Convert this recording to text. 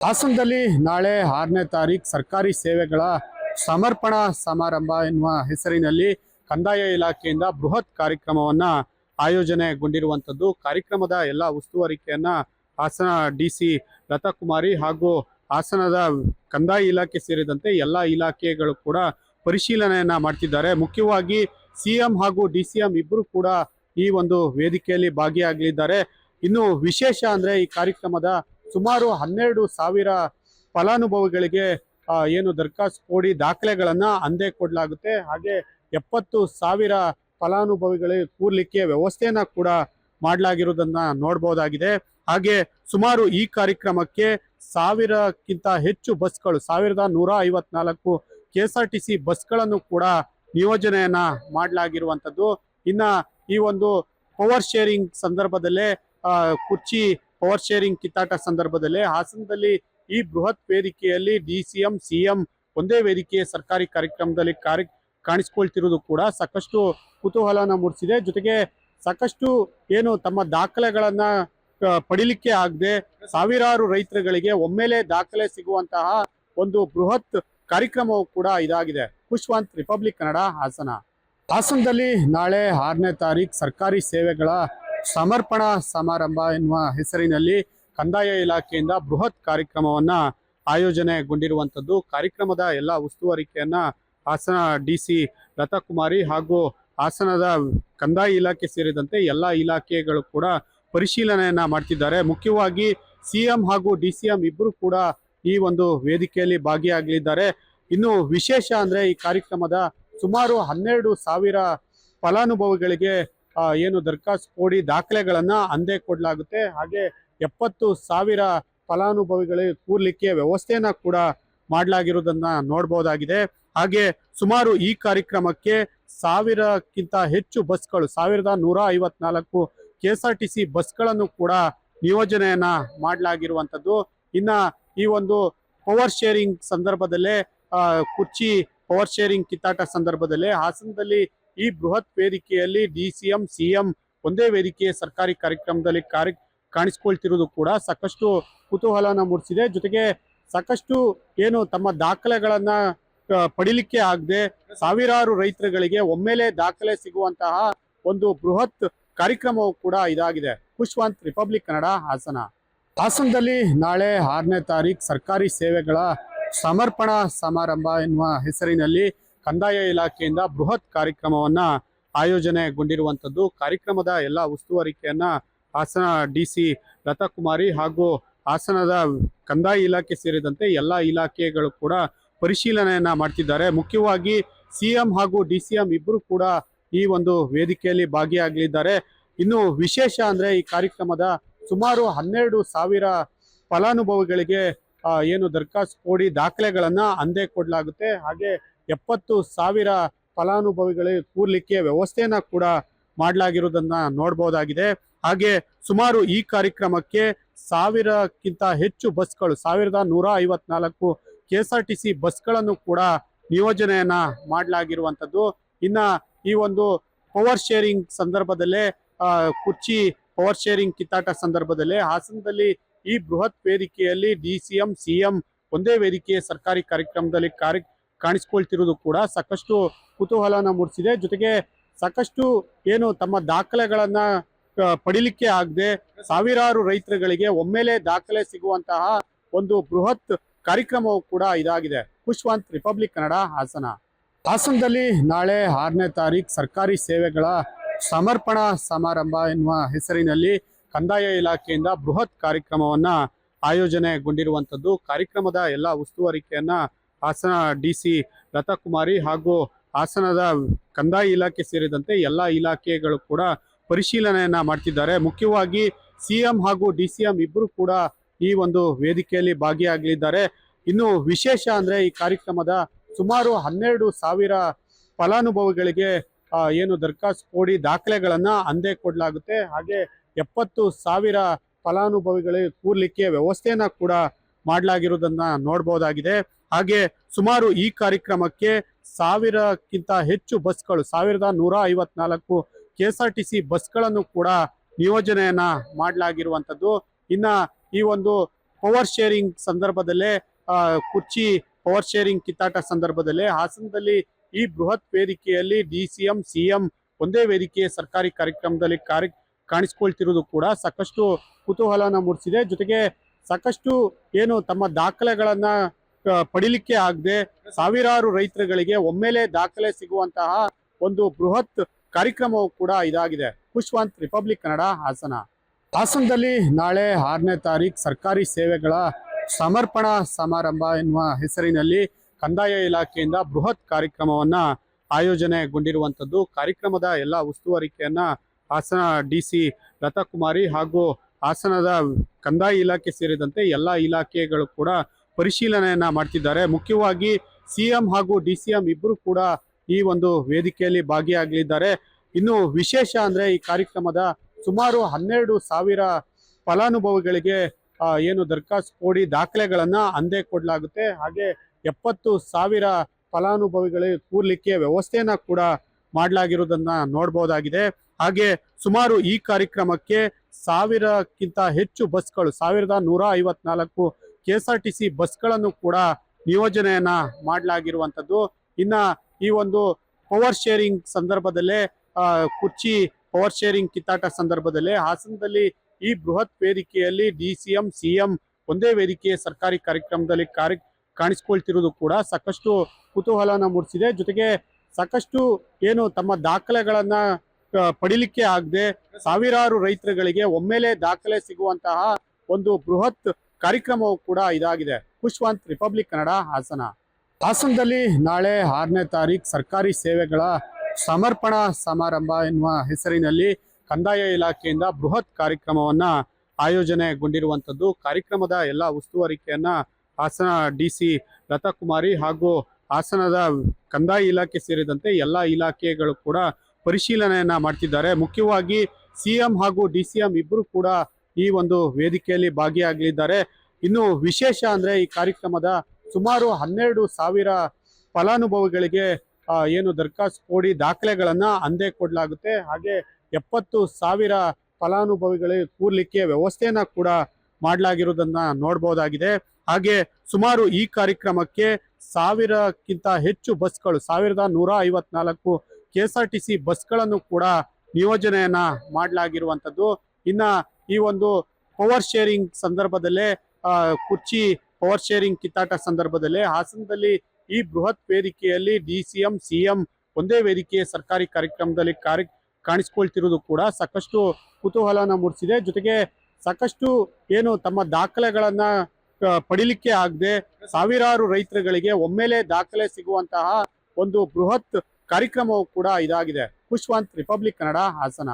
ಹಾಸನದಲ್ಲಿ ನಾಳೆ ಆರನೇ ತಾರೀಕು ಸರ್ಕಾರಿ ಸೇವೆಗಳ ಸಮರ್ಪಣಾ ಸಮಾರಂಭ ಎನ್ನುವ ಹೆಸರಿನಲ್ಲಿ ಕಂದಾಯ ಇಲಾಖೆಯಿಂದ ಬೃಹತ್ ಕಾರ್ಯಕ್ರಮವನ್ನ ಆಯೋಜನೆಗೊಂಡಿರುವಂಥದ್ದು. ಕಾರ್ಯಕ್ರಮದ ಎಲ್ಲ ಉಸ್ತುವಾರಿಕೆಯನ್ನ ಹಾಸನ ಡಿ ಸಿ ಲತಾಕುಮಾರಿ ಹಾಗೂ ಹಾಸನದ ಕಂದಾಯ ಇಲಾಖೆ ಸೇರಿದಂತೆ ಎಲ್ಲ ಇಲಾಖೆಗಳು ಕೂಡ ಪರಿಶೀಲನೆಯನ್ನ ಮಾಡ್ತಿದ್ದಾರೆ. ಮುಖ್ಯವಾಗಿ ಸಿಎಂ ಹಾಗೂ ಡಿ ಸಿ ಕೂಡ ಈ ಒಂದು ವೇದಿಕೆಯಲ್ಲಿ ಭಾಗಿಯಾಗಲಿದ್ದಾರೆ. ಇನ್ನು ವಿಶೇಷ ಅಂದ್ರೆ ಈ ಕಾರ್ಯಕ್ರಮದ ಸುಮಾರು ಹನ್ನೆರಡು ಸಾವಿರ ಫಲಾನುಭವಿಗಳಿಗೆ ಏನು ದರ್ಖಾಸ್ತು ಕೊಡಿ ದಾಖಲೆಗಳನ್ನು ಅಂದೇ ಕೊಡಲಾಗುತ್ತೆ. ಹಾಗೆ ಎಪ್ಪತ್ತು ಸಾವಿರ ಫಲಾನುಭವಿಗಳಿಗೆ ಕೂರ್ಲಿಕ್ಕೆ ವ್ಯವಸ್ಥೆಯನ್ನ ಕೂಡ ಮಾಡಲಾಗಿರುವುದನ್ನ ನೋಡಬಹುದಾಗಿದೆ ಹಾಗೆ ಸುಮಾರು ಈ ಕಾರ್ಯಕ್ರಮಕ್ಕೆ ಸಾವಿರಕ್ಕಿಂತ ಹೆಚ್ಚು ಬಸ್ಗಳು, ಸಾವಿರದ ನೂರ ಐವತ್ನಾಲ್ಕು K S R T C ಬಸ್ಗಳನ್ನು ಕೂಡ ನಿಯೋಜನೆಯನ್ನ ಮಾಡಲಾಗಿರುವಂಥದ್ದು. ಇನ್ನ ಈ ಒಂದು ಪವರ್ ಶೇರಿಂಗ್ ಸಂದರ್ಭದಲ್ಲೇ ಕುರ್ಚಿ ಪವರ್ ಶೇರಿಂಗ್ ಕಿತ್ತಾಟ ಸಂದರ್ಭದಲ್ಲಿ ಹಾಸನದಲ್ಲಿ ಈ ಬೃಹತ್ ವೇದಿಕೆಯಲ್ಲಿ D C M C M ಒಂದೇ ವೇದಿಕೆಯ ಸರ್ಕಾರಿ ಕಾರ್ಯಕ್ರಮದಲ್ಲಿ ಕಾರ್ಯ ಕಾಣಿಸ್ಕೊಳ್ತಿರೋದು ಕೂಡ ಸಾಕಷ್ಟು ಕುತೂಹಲನ ಮೂಡಿಸಿದೆ. ಜೊತೆಗೆ ಸಾಕಷ್ಟು ಏನು ತಮ್ಮ ದಾಖಲೆಗಳನ್ನ ಪಡಿಲಿಕ್ಕೆ ಆಗದೆ ಸಾವಿರಾರು ರೈತರುಗಳಿಗೆ ಒಮ್ಮೆಲೆ ದಾಖಲೆ ಸಿಗುವಂತಹ ಒಂದು ಬೃಹತ್ ಕಾರ್ಯಕ್ರಮವು ಕೂಡ ಇದಾಗಿದೆ. ಖುಷ್ವಂತ್ ರಿಪಬ್ಲಿಕ್ ಕನ್ನಡ, ಹಾಸನ. ಹಾಸನದಲ್ಲಿ ನಾಳೆ ಆರನೇ ತಾರೀಕು ಸರ್ಕಾರಿ ಸೇವೆಗಳ ಸಮರ್ಪಣಾ ಸಮಾರಂಭ ಎನ್ನುವ ಹೆಸರಿನಲ್ಲಿ ಕಂದಾಯ ಇಲಾಖೆಯಿಂದ ಬೃಹತ್ ಕಾರ್ಯಕ್ರಮವನ್ನ ಆಯೋಜನೆಗೊಂಡಿರುವಂಥದ್ದು. ಕಾರ್ಯಕ್ರಮದ ಎಲ್ಲ ಉಸ್ತುವಾರಿಕೆಯನ್ನ ಹಾಸನ ಡಿ ಸಿ ಲತಾಕುಮಾರಿ ಹಾಗೂ ಹಾಸನದ ಕಂದಾಯ ಇಲಾಖೆ ಸೇರಿದಂತೆ ಎಲ್ಲ ಇಲಾಖೆಗಳು ಕೂಡ ಪರಿಶೀಲನೆಯನ್ನ ಮಾಡ್ತಿದ್ದಾರೆ. ಮುಖ್ಯವಾಗಿ ಸಿಎಂ ಹಾಗೂ ಡಿ ಸಿ ಎಂ ಇಬ್ಬರು ಕೂಡ ಈ ಒಂದು ವೇದಿಕೆಯಲ್ಲಿ ಭಾಗಿಯಾಗಲಿದ್ದಾರೆ. ಇನ್ನು ವಿಶೇಷ ಅಂದ್ರೆ ಈ ಕಾರ್ಯಕ್ರಮದ ಸುಮಾರು ಹನ್ನೆರಡು ಸಾವಿರ ಫಲಾನುಭವಿಗಳಿಗೆ ಏನು ದರ್ಖಾಸ್ತು ಕೊಡಿ ದಾಖಲೆಗಳನ್ನು ಅಂದೇ ಕೊಡಲಾಗುತ್ತೆ. ಹಾಗೆ ಎಪ್ಪತ್ತು ಸಾವಿರ ಫಲಾನುಭವಿಗಳಿಗೆ ಕೂರ್ಲಿಕ್ಕೆ ವ್ಯವಸ್ಥೆಯನ್ನ ಕೂಡ ಮಾಡಲಾಗಿರುವುದನ್ನ ನೋಡಬಹುದಾಗಿದೆ ಹಾಗೆ ಸುಮಾರು ಈ ಕಾರ್ಯಕ್ರಮಕ್ಕೆ ಸಾವಿರಕ್ಕಿಂತ ಹೆಚ್ಚು ಬಸ್ಗಳು, ಸಾವಿರದ ನೂರ ಐವತ್ನಾಲ್ಕು K S R T C ಬಸ್ಗಳನ್ನು ಕೂಡ ನಿಯೋಜನೆಯನ್ನ ಮಾಡಲಾಗಿರುವಂಥದ್ದು. ಇನ್ನ ಈ ಒಂದು ಪವರ್ ಶೇರಿಂಗ್ ಸಂದರ್ಭದಲ್ಲೇ ಕುರ್ಚಿ ಪವರ್ ಶೇರಿಂಗ್ ಕಿತ್ತಾಟ ಸಂದರ್ಭದಲ್ಲೇ ಹಾಸನದಲ್ಲಿ ಈ ಬೃಹತ್ ವೇದಿಕೆಯಲ್ಲಿ D C M C M ಒಂದೇ ವೇದಿಕೆಯ ಸರ್ಕಾರಿ ಕಾರ್ಯಕ್ರಮದಲ್ಲಿ ಕಾರ್ಯ ಕಾಣಿಸ್ಕೊಳ್ತಿರೋದು ಕೂಡ ಸಾಕಷ್ಟು ಕುತೂಹಲನ ಮೂಡಿಸಿದೆ. ಜೊತೆಗೆ ಸಾಕಷ್ಟು ಏನು ತಮ್ಮ ದಾಖಲೆಗಳನ್ನ ಪಡಿಲಿಕ್ಕೆ ಆಗದೆ ಸಾವಿರಾರು ರೈತರುಗಳಿಗೆ ಒಮ್ಮೆಲೆ ದಾಖಲೆ ಸಿಗುವಂತಹ ಒಂದು ಬೃಹತ್ ಕಾರ್ಯಕ್ರಮವು ಕೂಡ ಇದಾಗಿದೆ. ಖುಷ್ವಂತ್ ರಿಪಬ್ಲಿಕ್ ಕನ್ನಡ, ಹಾಸನ. ಹಾಸನದಲ್ಲಿ ನಾಳೆ ಆರನೇ ತಾರೀಕು ಸರ್ಕಾರಿ ಸೇವೆಗಳ ಸಮರ್ಪಣಾ ಸಮಾರಂಭ ಎನ್ನುವ ಹೆಸರಿನಲ್ಲಿ ಕಂದಾಯ ಇಲಾಖೆಯಿಂದ ಬೃಹತ್ ಕಾರ್ಯಕ್ರಮವನ್ನ ಆಯೋಜನೆಗೊಂಡಿರುವಂಥದ್ದು. ಕಾರ್ಯಕ್ರಮದ ಎಲ್ಲ ಉಸ್ತುವಾರಿಕೆಯನ್ನ ಹಾಸನ ಡಿ ಸಿ ಲತಾಕುಮಾರಿ ಹಾಗೂ ಹಾಸನದ ಕಂದಾಯ ಇಲಾಖೆ ಸೇರಿದಂತೆ ಎಲ್ಲ ಇಲಾಖೆಗಳು ಕೂಡ ಪರಿಶೀಲನೆಯನ್ನ ಮಾಡ್ತಿದ್ದಾರೆ. ಮುಖ್ಯವಾಗಿ ಸಿಎಂ ಹಾಗೂ ಡಿ ಸಿ ಎಂ ಇಬ್ಬರು ಕೂಡ ಈ ಒಂದು ವೇದಿಕೆಯಲ್ಲಿ ಭಾಗಿಯಾಗಲಿದ್ದಾರೆ. ಇನ್ನು ವಿಶೇಷ ಅಂದ್ರೆ ಈ ಕಾರ್ಯಕ್ರಮದ ಸುಮಾರು ಹನ್ನೆರಡು ಸಾವಿರ ಫಲಾನುಭವಿಗಳಿಗೆ ಏನು ದರ್ಖಾಸ್ತು ಕೊಡಿ, ದಾಖಲೆಗಳನ್ನ ಅಂದೇ ಕೊಡಲಾಗುತ್ತೆ. ಹಾಗೆ ಎಪ್ಪತ್ತು ಸಾವಿರ ಫಲಾನುಭವಿಗಳಿಗೆ ಕೂರ್ಲಿಕ್ಕೆ ವ್ಯವಸ್ಥೆಯನ್ನ ಕೂಡ ಮಾಡಲಾಗಿರುವುದನ್ನ ನೋಡಬಹುದಾಗಿದೆ ಹಾಗೆ ಸುಮಾರು ಈ ಕಾರ್ಯಕ್ರಮಕ್ಕೆ ಸಾವಿರಕ್ಕಿಂತ ಹೆಚ್ಚು ಬಸ್ಗಳು, ಸಾವಿರದ ನೂರ ಐವತ್ನಾಲ್ಕು K S R T C ಬಸ್ಗಳನ್ನು ಕೂಡ ನಿಯೋಜನೆಯನ್ನ ಮಾಡಲಾಗಿರುವಂಥದ್ದು. ಇನ್ನ ಈ ಒಂದು ಪವರ್ ಶೇರಿಂಗ್ ಸಂದರ್ಭದಲ್ಲೇ ಕುರ್ಚಿ ಪವರ್ ಶೇರಿಂಗ್ ಕಿತ್ತಾಟ ಸಂದರ್ಭದಲ್ಲೇ ಹಾಸನದಲ್ಲಿ ಈ ಬೃಹತ್ ವೇದಿಕೆಯಲ್ಲಿ D C M C M ಒಂದೇ ವೇದಿಕೆ ಸರ್ಕಾರಿ ಕಾರ್ಯಕ್ರಮದಲ್ಲಿ ಕಾರ್ಯ ಕಾಣಿಸ್ಕೊಳ್ತಿರೋದು ಕೂಡ ಸಾಕಷ್ಟು ಕುತೂಹಲನ ಮೂಡಿಸಿದೆ. ಜೊತೆಗೆ ಸಾಕಷ್ಟು ಏನು ತಮ್ಮ ದಾಖಲೆಗಳನ್ನ ಪಡಿಲಿಕ್ಕೆ ಆಗದೆ ಸಾವಿರಾರು ರೈತರುಗಳಿಗೆ ಒಮ್ಮೆಲೆ ದಾಖಲೆ ಸಿಗುವಂತಹ ಒಂದು ಬೃಹತ್ ಕಾರ್ಯಕ್ರಮವು ಕೂಡ ಇದಾಗಿದೆ. ಖುಷ್ವಂತ್ ರಿಪಬ್ಲಿಕ್ ಕನ್ನಡ ಹಾಸನ. ಹಾಸನದಲ್ಲಿ ನಾಳೆ ಆರನೇ ತಾರೀಕು ಸರ್ಕಾರಿ ಸೇವೆಗಳ ಸಮರ್ಪಣಾ ಸಮಾರಂಭ ಎನ್ನುವ ಹೆಸರಿನಲ್ಲಿ ಕಂದಾಯ ಇಲಾಖೆಯಿಂದ ಬೃಹತ್ ಕಾರ್ಯಕ್ರಮವನ್ನ ಆಯೋಜನೆಗೊಂಡಿರುವಂಥದ್ದು. ಕಾರ್ಯಕ್ರಮದ ಎಲ್ಲ ಉಸ್ತುವಾರಿಕೆಯನ್ನ ಹಾಸನ ಡಿ ಸಿ ಲತಾಕುಮಾರಿ ಹಾಗೂ ಹಾಸನದ ಕಂದಾಯ ಇಲಾಖೆ ಸೇರಿದಂತೆ ಎಲ್ಲ ಇಲಾಖೆಗಳು ಕೂಡ ಪರಿಶೀಲನೆಯನ್ನ ಮಾಡ್ತಿದ್ದಾರೆ. ಮುಖ್ಯವಾಗಿ ಸಿಎಂ ಹಾಗೂ ಡಿ ಸಿ ಎಂ ಇಬ್ಬರು ಕೂಡ ಈ ಒಂದು ವೇದಿಕೆಯಲ್ಲಿ ಭಾಗಿಯಾಗಲಿದ್ದಾರೆ. ಇನ್ನು ವಿಶೇಷ ಅಂದ್ರೆ ಈ ಕಾರ್ಯಕ್ರಮದ ಸುಮಾರು ಹನ್ನೆರಡು ಸಾವಿರ ಫಲಾನುಭವಿಗಳಿಗೆ ಏನು ದರ್ಖಾಸ್ತು ಕೊಡಿ ದಾಖಲೆಗಳನ್ನ ಅಂದೇ ಕೊಡಲಾಗುತ್ತೆ. ಹಾಗೆ ಎಪ್ಪತ್ತು ಸಾವಿರ ಫಲಾನುಭವಿಗಳಿಗೆ ಕೂರ್ಲಿಕ್ಕೆ ವ್ಯವಸ್ಥೆಯನ್ನ ಕೂಡ ಮಾಡಲಾಗಿರುವುದನ್ನ ನೋಡಬಹುದಾಗಿದೆ ಹಾಗೆ ಸುಮಾರು ಈ ಕಾರ್ಯಕ್ರಮಕ್ಕೆ ಸಾವಿರಕ್ಕಿಂತ ಹೆಚ್ಚು ಬಸ್ಗಳು, ಸಾವಿರದ ನೂರ ಐವತ್ನಾಲ್ಕು K S R T C ಬಸ್ಗಳನ್ನು ಕೂಡ ನಿಯೋಜನೆಯನ್ನ ಮಾಡಲಾಗಿರುವಂಥದ್ದು. ಇನ್ನ ಈ ಒಂದು ಪವರ್ ಶೇರಿಂಗ್ ಸಂದರ್ಭದಲ್ಲೇ ಕುರ್ಚಿ ಪವರ್ ಶೇರಿಂಗ್ ಕಿತ್ತಾಟ ಸಂದರ್ಭದಲ್ಲೇ ಹಾಸನದಲ್ಲಿ ಈ ಬೃಹತ್ ವೇದಿಕೆಯಲ್ಲಿ D C M C M ಒಂದೇ ವೇದಿಕೆ ಸರ್ಕಾರಿ ಕಾರ್ಯಕ್ರಮದಲ್ಲಿ ಕಾರ್ಯ ಕಾಣಿಸ್ಕೊಳ್ತಿರೋದು ಕೂಡ ಸಾಕಷ್ಟು ಕುತೂಹಲನ ಮೂಡಿಸಿದೆ. ಜೊತೆಗೆ ಸಾಕಷ್ಟು ಏನು ತಮ್ಮ ದಾಖಲೆಗಳನ್ನ ಪಡಿಲಿಕ್ಕೆ ಆಗದೆ ಸಾವಿರಾರು ರೈತರುಗಳಿಗೆ ಒಮ್ಮೆಲೆ ದಾಖಲೆ ಸಿಗುವಂತಹ ಒಂದು ಬೃಹತ್ ಕಾರ್ಯಕ್ರಮವು ಕೂಡ ಇದಾಗಿದೆ. ಖುಷ್ವಂತ್ ರಿಪಬ್ಲಿಕ್ ಕನ್ನಡ ಹಾಸನ. ಹಾಸನದಲ್ಲಿ ನಾಳೆ ಆರನೇ ತಾರೀಕು ಸರ್ಕಾರಿ ಸೇವೆಗಳ ಸಮರ್ಪಣಾ ಸಮಾರಂಭ ಎನ್ನುವ ಹೆಸರಿನಲ್ಲಿ ಕಂದಾಯ ಇಲಾಖೆಯಿಂದ ಬೃಹತ್ ಕಾರ್ಯಕ್ರಮವನ್ನ ಆಯೋಜನೆಗೊಂಡಿರುವಂತದ್ದು ಕಾರ್ಯಕ್ರಮದ ಎಲ್ಲ ಉಸ್ತುವಾರಿಕೆಯನ್ನ ಹಾಸನ ಡಿ ಸಿ ಲತಾಕುಮಾರಿ ಹಾಗೂ ಹಾಸನದ ಕಂದಾಯ ಇಲಾಖೆ ಸೇರಿದಂತೆ ಎಲ್ಲ ಇಲಾಖೆಗಳು ಕೂಡ ಪರಿಶೀಲನೆಯನ್ನ ಮಾಡ್ತಿದ್ದಾರೆ. ಮುಖ್ಯವಾಗಿ ಸಿಎಂ ಹಾಗೂ ಡಿ ಸಿ ಎಂ ಇಬ್ಬರು ಕೂಡ ಈ ಒಂದು ವೇದಿಕೆಯಲ್ಲಿ ಭಾಗಿಯಾಗಲಿದ್ದಾರೆ. ಇನ್ನು ವಿಶೇಷ ಅಂದ್ರೆ ಈ ಕಾರ್ಯಕ್ರಮದ ಸುಮಾರು ಹನ್ನೆರಡು ಸಾವಿರ ಫಲಾನುಭವಿಗಳಿಗೆ ಏನು ದರಖಾಸ್ತು ಕೊಡಿ ದಾಖಲೆಗಳನ್ನ ಅಂದೇ ಕೊಡಲಾಗುತ್ತೆ. ಹಾಗೆ ಎಪ್ಪತ್ತು ಸಾವಿರ ಫಲಾನುಭವಿಗಳಿಗೆ ಕೂರ್ಲಿಕ್ಕೆ ವ್ಯವಸ್ಥೆಯನ್ನ ಕೂಡ ಮಾಡಲಾಗಿರುವುದನ್ನ ನೋಡಬಹುದಾಗಿದೆ ಹಾಗೆ ಸುಮಾರು ಈ ಕಾರ್ಯಕ್ರಮಕ್ಕೆ ಸಾವಿರಕ್ಕಿಂತ ಹೆಚ್ಚು ಬಸ್ಗಳು, ಸಾವಿರದ ನೂರ ಐವತ್ನಾಲ್ಕು K S R T C ಬಸ್ಗಳನ್ನು ಕೂಡ ನಿಯೋಜನೆಯನ್ನ ಮಾಡಲಾಗಿರುವಂಥದ್ದು. ಇನ್ನ ಈ ಒಂದು ಪವರ್ ಶೇರಿಂಗ್ ಸಂದರ್ಭದಲ್ಲೇ ಕುರ್ಚಿ ಪವರ್ ಶೇರಿಂಗ್ ಕಿತ್ತಾಟ ಸಂದರ್ಭದಲ್ಲೇ ಹಾಸನದಲ್ಲಿ ಈ ಬೃಹತ್ ವೇದಿಕೆಯಲ್ಲಿ D C M C M ಒಂದೇ ವೇದಿಕೆ ಸರ್ಕಾರಿ ಕಾರ್ಯಕ್ರಮದಲ್ಲಿ ಕಾರ್ಯ ಕಾಣಿಸ್ಕೊಳ್ತಿರೋದು ಕೂಡ ಸಾಕಷ್ಟು ಕುತೂಹಲನ ಮೂಡಿಸಿದೆ. ಜೊತೆಗೆ ಸಾಕಷ್ಟು ಏನು ತಮ್ಮ ದಾಖಲೆಗಳನ್ನ ಪಡಿಲಿಕ್ಕೆ ಆಗದೆ ಸಾವಿರಾರು ರೈತರುಗಳಿಗೆ ಒಮ್ಮೆಲೆ ದಾಖಲೆ ಸಿಗುವಂತಹ ಒಂದು ಬೃಹತ್ ಕಾರ್ಯಕ್ರಮವೂ ಕೂಡ ಇದಾಗಿದೆ. ಖುಷ್ವಂತ್ ರಿಪಬ್ಲಿಕ್ ಕನ್ನಡ ಹಾಸನ. ಹಾಸನದಲ್ಲಿ ನಾಳೆ ಆರನೇ ತಾರೀಕು ಸರ್ಕಾರಿ ಸೇವೆಗಳ ಸಮರ್ಪಣಾ ಸಮಾರಂಭ ಎನ್ನುವ ಹೆಸರಿನಲ್ಲಿ ಕಂದಾಯ ಇಲಾಖೆಯಿಂದ ಬೃಹತ್ ಕಾರ್ಯಕ್ರಮವನ್ನ ಆಯೋಜನೆಗೊಂಡಿರುವಂತದ್ದು ಕಾರ್ಯಕ್ರಮದ ಎಲ್ಲ ಉಸ್ತುವಾರಿಕೆಯನ್ನ ಹಾಸನ ಡಿ ಸಿ ಲತಾಕುಮಾರಿ ಹಾಗೂ ಹಾಸನದ ಕಂದಾಯ ಇಲಾಖೆ ಸೇರಿದಂತೆ ಎಲ್ಲ ಇಲಾಖೆಗಳು ಕೂಡ ಪರಿಶೀಲನೆಯನ್ನ ಮಾಡ್ತಿದ್ದಾರೆ. ಮುಖ್ಯವಾಗಿ ಸಿಎಂ ಹಾಗೂ ಡಿ ಸಿ ಎಂ ಇಬ್ಬರು ಕೂಡ ಈ ಒಂದು ವೇದಿಕೆಯಲ್ಲಿ ಭಾಗಿಯಾಗಲಿದ್ದಾರೆ. ಇನ್ನು ವಿಶೇಷ ಅಂದ್ರೆ ಈ ಕಾರ್ಯಕ್ರಮದ ಸುಮಾರು ಹನ್ನೆರಡು ಸಾವಿರ ಫಲಾನುಭವಿಗಳಿಗೆ ಏನು ದರಖಾಸ್ತು ಕೊಡಿ ದಾಖಲೆಗಳನ್ನು ಅಂದೇ ಕೊಡಲಾಗುತ್ತೆ. ಹಾಗೆ ಎಪ್ಪತ್ತು ಸಾವಿರ ಫಲಾನುಭವಿಗಳಿಗೆ ಕೂರ್ಲಿಕ್ಕೆ ವ್ಯವಸ್ಥೆಯನ್ನ ಕೂಡ ಮಾಡಲಾಗಿರುವುದನ್ನ ನೋಡಬಹುದಾಗಿದೆ ಹಾಗೆ ಸುಮಾರು ಈ ಕಾರ್ಯಕ್ರಮಕ್ಕೆ ಸಾವಿರಕ್ಕಿಂತ ಹೆಚ್ಚು ಬಸ್ಗಳು, ಸಾವಿರದ ನೂರ ಐವತ್ನಾಲ್ಕು K S R T C ಬಸ್ಗಳನ್ನು ಕೂಡ ನಿಯೋಜನೆಯನ್ನ ಮಾಡಲಾಗಿರುವಂಥದ್ದು. ಇನ್ನ ಈ ಒಂದು ಪವರ್ ಶೇರಿಂಗ್ ಸಂದರ್ಭದಲ್ಲೇ ಕುರ್ಚಿ ಪವರ್ ಶೇರಿಂಗ್ ಕಿತ್ತಾಟ ಸಂದರ್ಭದಲ್ಲೇ ಹಾಸನದಲ್ಲಿ ಈ ಬೃಹತ್ ವೇದಿಕೆಯಲ್ಲಿ D C M C M ಒಂದೇ ವೇದಿಕೆಯ ಸರ್ಕಾರಿ ಕಾರ್ಯಕ್ರಮದಲ್ಲಿ ಕಾರ್ಯ ಕಾಣಿಸ್ಕೊಳ್ತಿರೋದು ಕೂಡ ಸಾಕಷ್ಟು ಕುತೂಹಲನ ಮೂಡಿಸಿದೆ. ಜೊತೆಗೆ ಸಾಕಷ್ಟು ಏನು ತಮ್ಮ ದಾಖಲೆಗಳನ್ನ ಪಡಿಲಿಕ್ಕೆ ಆಗದೆ ಸಾವಿರಾರು ರೈತರುಗಳಿಗೆ ಒಮ್ಮೆಲೆ ದಾಖಲೆ ಸಿಗುವಂತಹ ಒಂದು ಬೃಹತ್ ಕಾರ್ಯಕ್ರಮವು ಕೂಡ ಇದಾಗಿದೆ. ಖುಷ್ವಾಂತ್ ರಿಪಬ್ಲಿಕ್ ಕನ್ನಡ, ಹಾಸನ.